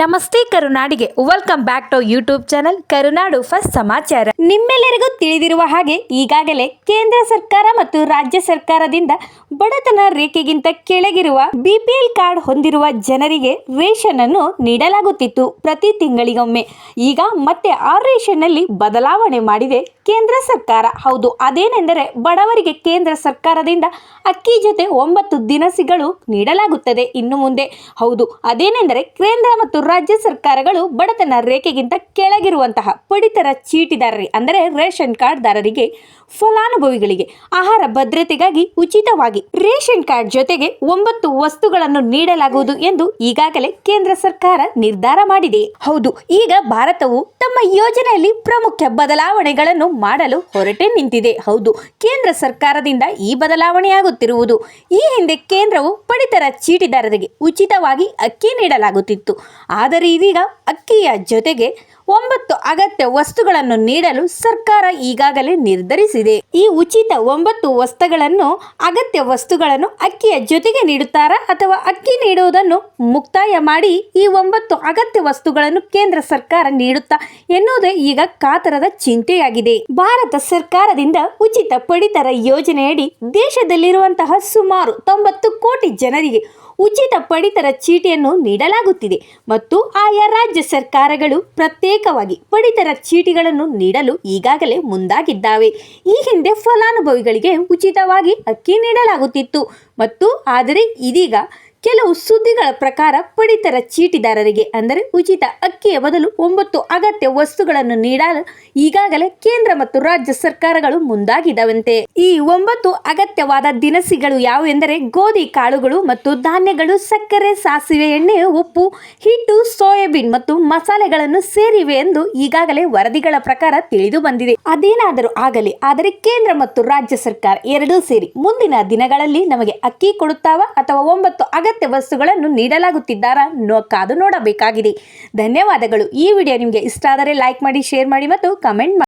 ನಮಸ್ತೆ ಕರುನಾಡಿಗೆ. Welcome back to YouTube channel Karunadu first ಸಮಾಚಾರ. ನಿಮ್ಮೆಲ್ಲರಿಗೂ ತಿಳಿದಿರುವ ಹಾಗೆ ಈಗಾಗಲೇ ಕೇಂದ್ರ ಸರ್ಕಾರ ಮತ್ತು ರಾಜ್ಯ ಸರ್ಕಾರದಿಂದ ಬಡತನ ರೇಖೆಗಿಂತ ಕೆಳಗಿರುವ ಬಿಪಿಎಲ್ ಕಾರ್ಡ್ ಹೊಂದಿರುವ ಜನರಿಗೆ ರೇಷನ್ ಅನ್ನು ನೀಡಲಾಗುತ್ತಿತ್ತು ಪ್ರತಿ ತಿಂಗಳಿಗೊಮ್ಮೆ. ಈಗ ಮತ್ತೆ ಆ ರೇಷನ್ನಲ್ಲಿ ಬದಲಾವಣೆ ಮಾಡಿದೆ ಕೇಂದ್ರ ಸರ್ಕಾರ. ಹೌದು, ಅದೇನೆಂದರೆ ಬಡವರಿಗೆ ಕೇಂದ್ರ ಸರ್ಕಾರದಿಂದ ಅಕ್ಕಿ ಜೊತೆ ಒಂಬತ್ತು ದಿನಸಿಗಳು ನೀಡಲಾಗುತ್ತದೆ ಇನ್ನು ಮುಂದೆ. ಹೌದು, ಅದೇನೆಂದರೆ ಕೇಂದ್ರ ಮತ್ತು ರಾಜ್ಯ ಸರ್ಕಾರಗಳು ಬಡತನ ರೇಖೆಗಿಂತ ಕೆಳಗಿರುವಂತಹ ಪಡಿತರ ಚೀಟಿದಾರರಿಗೆ ಅಂದರೆ ರೇಷನ್ ಕಾರ್ಡ್ದಾರರಿಗೆ ಫಲಾನುಭವಿಗಳಿಗೆ ಆಹಾರ ಭದ್ರತೆಗಾಗಿ ಉಚಿತವಾಗಿ ರೇಷನ್ ಕಾರ್ಡ್ ಜೊತೆಗೆ ಒಂಬತ್ತು ವಸ್ತುಗಳನ್ನು ನೀಡಲಾಗುವುದು ಎಂದು ಈಗಾಗಲೇ ಕೇಂದ್ರ ಸರ್ಕಾರ ನಿರ್ಧಾರ ಮಾಡಿದೆ. ಹೌದು, ಈಗ ಭಾರತವು ತಮ್ಮ ಯೋಜನೆಯಲ್ಲಿ ಪ್ರಮುಖ ಬದಲಾವಣೆಗಳನ್ನು ಮಾಡಲು ಹೊರಟೆ ನಿಂತಿದೆ. ಹೌದು, ಕೇಂದ್ರ ಸರ್ಕಾರದಿಂದ ಈ ಬದಲಾವಣೆಯಾಗುತ್ತಿರುವುದು ಈ ಹಿಂದೆ ಕೇಂದ್ರವು ಪಡಿತರ ಚೀಟಿದಾರರಿಗೆ ಉಚಿತವಾಗಿ ಅಕ್ಕಿ ನೀಡಲಾಗುತ್ತಿತ್ತು. ಆದರೆ ಇದೀಗ ಅಕ್ಕಿಯ ಜೊತೆಗೆ ಒಂಬತ್ತು ಅಗತ್ಯ ವಸ್ತುಗಳನ್ನು ನೀಡಲು ಸರ್ಕಾರ ಈಗಾಗಲೇ ನಿರ್ಧರಿಸಿದೆ. ಈ ಉಚಿತ ಒಂಬತ್ತು ವಸ್ತುಗಳನ್ನು ಅಗತ್ಯ ವಸ್ತುಗಳನ್ನು ಅಕ್ಕಿಯ ಜೊತೆಗೆ ನೀಡುತ್ತಾರಾ ಅಥವಾ ಅಕ್ಕಿ ನೀಡುವುದನ್ನು ಮುಕ್ತಾಯ ಮಾಡಿ ಈ ಒಂಬತ್ತು ಅಗತ್ಯ ವಸ್ತುಗಳನ್ನು ಕೇಂದ್ರ ಸರ್ಕಾರ ನೀಡುತ್ತಾ ಎನ್ನುವುದೇ ಈಗ ಕಾತರದ ಚಿಂತೆಯಾಗಿದೆ. ಭಾರತ ಸರ್ಕಾರದಿಂದ ಉಚಿತ ಪಡಿತರ ಯೋಜನೆಯಡಿ ದೇಶದಲ್ಲಿರುವಂತಹ ಸುಮಾರು ತೊಂಬತ್ತು ಕೋಟಿ ಜನರಿಗೆ ಉಚಿತ ಪಡಿತರ ಚೀಟಿಯನ್ನು ನೀಡಲಾಗುತ್ತಿದೆ ಮತ್ತು ಆಯಾ ರಾಜ್ಯ ಸರ್ಕಾರಗಳು ಪ್ರತ್ಯೇಕವಾಗಿ ಪಡಿತರ ಚೀಟಿಗಳನ್ನು ನೀಡಲು ಈಗಾಗಲೇ ಮುಂದಾಗಿದ್ದಾವೆ. ಈ ಹಿಂದೆ ಫಲಾನುಭವಿಗಳಿಗೆ ಉಚಿತವಾಗಿ ಅಕ್ಕಿ ನೀಡಲಾಗುತ್ತಿತ್ತು. ಮತ್ತು ಆದರೆ ಇದೀಗ ಕೆಲವು ಸುದ್ದಿಗಳ ಪ್ರಕಾರ ಪಡಿತರ ಚೀಟಿದಾರರಿಗೆ ಅಂದರೆ ಉಚಿತ ಅಕ್ಕಿಯ ಬದಲು ಒಂಬತ್ತು ಅಗತ್ಯ ವಸ್ತುಗಳನ್ನು ನೀಡಲು ಈಗಾಗಲೇ ಕೇಂದ್ರ ಮತ್ತು ರಾಜ್ಯ ಸರ್ಕಾರಗಳು ಮುಂದಾಗಿದವಂತೆ. ಈ ಒಂಬತ್ತು ಅಗತ್ಯವಾದ ದಿನಸಿಗಳು ಯಾವುವೆಂದರೆ ಗೋಧಿ ಕಾಳುಗಳು ಮತ್ತು ಧಾನ್ಯಗಳು, ಸಕ್ಕರೆ, ಸಾಸಿವೆ, ಎಣ್ಣೆ, ಉಪ್ಪು, ಹಿಟ್ಟು, ಸೋಯಾಬೀನ್ ಮತ್ತು ಮಸಾಲೆಗಳನ್ನು ಸೇರಿವೆ ಎಂದು ಈಗಾಗಲೇ ವರದಿಗಳ ಪ್ರಕಾರ ತಿಳಿದು ಬಂದಿದೆ. ಅದೇನಾದರೂ ಆಗಲಿ, ಆದರೆ ಕೇಂದ್ರ ಮತ್ತು ರಾಜ್ಯ ಸರ್ಕಾರ ಎರಡೂ ಸೇರಿ ಮುಂದಿನ ದಿನಗಳಲ್ಲಿ ನಮಗೆ ಅಕ್ಕಿ ಕೊಡುತ್ತಾವ ಅಥವಾ ಒಂಬತ್ತು ಅಗತ್ಯ ವಸ್ತುಗಳನ್ನು ನೀಡಲಾಗುತ್ತಿದ್ದಾರಾ ನೋ ಕಾದು ನೋಡಬೇಕಾಗಿದೆ. ಧನ್ಯವಾದಗಳು. ಈ ವಿಡಿಯೋ ನಿಮಗೆ ಇಷ್ಟ ಆದರೆ ಲೈಕ್ ಮಾಡಿ ಶೇರ್ ಮಾಡಿ ಮತ್ತು ಕಮೆಂಟ್ ಮಾಡಿ.